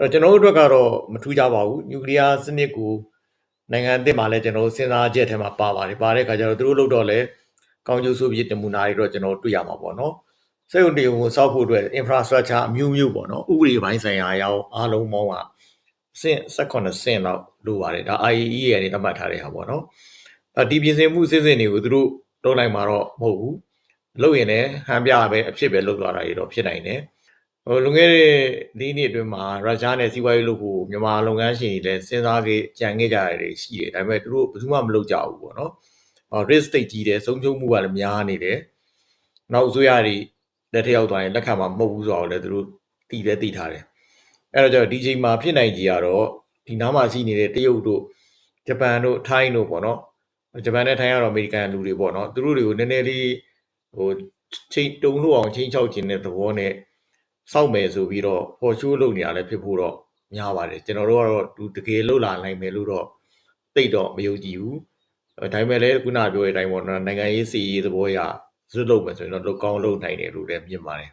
အဲ့တော့ကျွန်တော်တို့အတွက်ကတော့မထူးကြပါဘူးနျူကလ িয়ার စနစ်ကိုနိုင်ငံအသစ်မှာလည်းကျွန်တော်တို့စဉ်းစားချက်ထဲမှာပါပါတယ်ပါတဲ့အခါကျတော့သူတို့လုပ်တော့လဲကောင်းကျိုးဆိုးပြစ်တမူနာတွေတော့ကျွန်တော်တို့တွေ့ရမှာပေါ့နော်စက်ရုံတေကိုစောက်ဖို့အတွက် infrastructure အမျိုးမျိုးပေါ့နော်ဥပဒေပိုင်းဆိုင်ရာအရောအားလုံးပေါင်းကစင့်18စင့်လောက်လိုပါတယ်ဒါ IAE ရဲ့နေသတ်မှတ်ထားတဲ့ဟာပေါ့နော်အဒီပြင်ဆင်မှုစစ်စစ်တွေကိုသူတို့လုပ်လိုက်မှာတော့မဟုတ်ဘူးလုပ်ရင်လည်းဟန်ပြပဲအဖြစ်ပဲလုပ်သွားတာတွေတော့ဖြစ်နိုင်တယ် ဟိုလွန်ခဲ့တဲ့ဒီနှစ်အတွင်းမှာရုရှားနဲ့စီးပွားရေးလုပ်ဖို့မြန်မာလုပ်ငန်းရှင်တွေလည်းစဉ်းစားခဲ့ကြံခဲ့ကြရတယ်ရှိတယ်ဒါပေမဲ့သူတို့ဘယ်သူမှမလုပ်ကြဘူးပေါ့နော်ဟော risk တိတ်ကြီးတယ်ဆုံးရှုံးမှုကလည်းများနေတယ်နောက်အစိုးရတွေလက်ထက်ရောက်သွားရင်လက်ခံမှာမဟုတ်ဘူးဆိုတော့လည်းသူတို့တည်လည်းတည်ထားတယ်အဲ့တော့ကျတော့ဒီချိန်မှာဖြစ်နိုင်ကြီးကတော့ဒီနားမှာရှိနေတဲ့တရုတ်တို့ဂျပန်တို့ထိုင်းတို့ပေါ့နော်ဂျပန်နဲ့ထိုင်းကတော့အမေရိကန်လူတွေပေါ့နော်သူတို့တွေကိုနည်းနည်းလေးဟိုချိန်တုံလို့အောင်ချိန်ချောက်ခြင်းတဲ့သဘောနဲ့ စောက်မယ်ဆိုပြီးတော့ပေါ်ချိုးလုပ်နေရလဲဖြစ်ဖို့တော့များပါတယ်ကျွန်တော်တို့ကတော့သူတကယ်လှုပ်လာနိုင်မယ်လို့တော့သိတော့မယုံကြည်ဘူးအဲဒါပေမဲ့လည်းခုနပြောတဲ့အတိုင်းပေါ့နော်နိုင်ငံရေးစီရေးသဘောအရဇွတ်လုပ်မယ်ဆိုရင်တော့လုပ်ကောင်းလုပ်နိုင်တယ်လို့လည်းမြင်ပါတယ်